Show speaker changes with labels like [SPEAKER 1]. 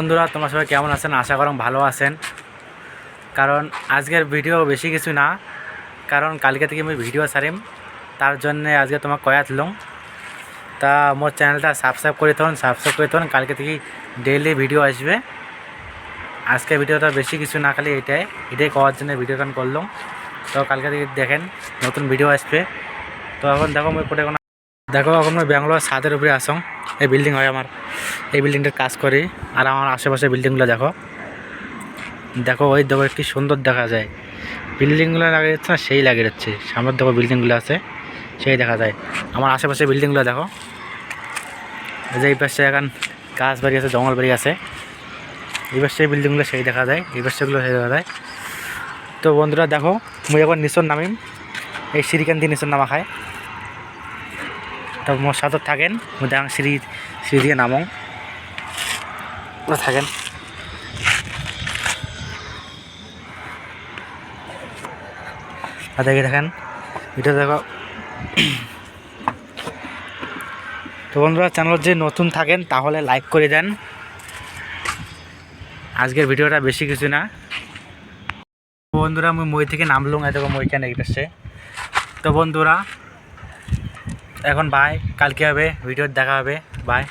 [SPEAKER 1] বন্ধুরা, তোমার সবাই কেমন আছেন? আশা করম ভালো আছেন। কারণ আজকের ভিডিও বেশি কিছু না, কারণ কালকে থেকে আমি ভিডিও ছাড়িম। তার জন্য আজকে তোমার কয়াত লম তা মোর চ্যানেলটা সাবস্ক্রাইব করে তখন সাবস্ক্রাইব করে তখন কালকে থেকে ডেইলি ভিডিও আসবে। আজকে ভিডিওটা বেশি কিছু না, খালি এটাই এটাই করার জন্য ভিডিওটা করলাম। তো কালকে থেকে দেখেন, নতুন ভিডিও আসবে। তো এখন দেখো আমি কোটে দেখো, এখন আমি ব্যাঙ্গালোর ছাদের উপরে আসং। এই বিল্ডিং হয় আমার। এই বিল্ডিংটার কাজ করি। আর আমার আশেপাশে বিল্ডিংগুলো দেখো। দেখো ওই দেখো কি সুন্দর দেখা যায়। বিল্ডিংগুলো লাগে যাচ্ছে না, সেই লাগে যাচ্ছে সামনের দেখো বিল্ডিংগুলো আছে, সেই দেখা যায়। আমার আশেপাশে বিল্ডিংগুলো দেখো। যে এই পাশে এখন গাছ বাড়ি আছে, জঙ্গল বাড়ি আছে। এই পাশে বিল্ডিংগুলো সেই দেখা যায়, এই পাশেগুলো সেই দেখা যায়। তো বন্ধুরা দেখো, মুই এখন নিচর নামিম। এই সিঁড়িকান দিয়ে নিচর নামা খায়। মোর সাথে থাকেন দেখাং সিঁড়ি সিঁড়ি দিয়ে নামং। থাকেন। আর দেখে দেখেন, এটা দেখো। তো বন্ধুরা, চ্যানেল যে নতুন থাকেন, তাহলে লাইক করে দেন। আজকের ভিডিওটা বেশি কিছু না। বন্ধুরা আমি মই থেকে নামলুম এত মই কেন এসছে। তো বন্ধুরা এখন বাই কালকে হবে ভিডিও দেখা হবে বাই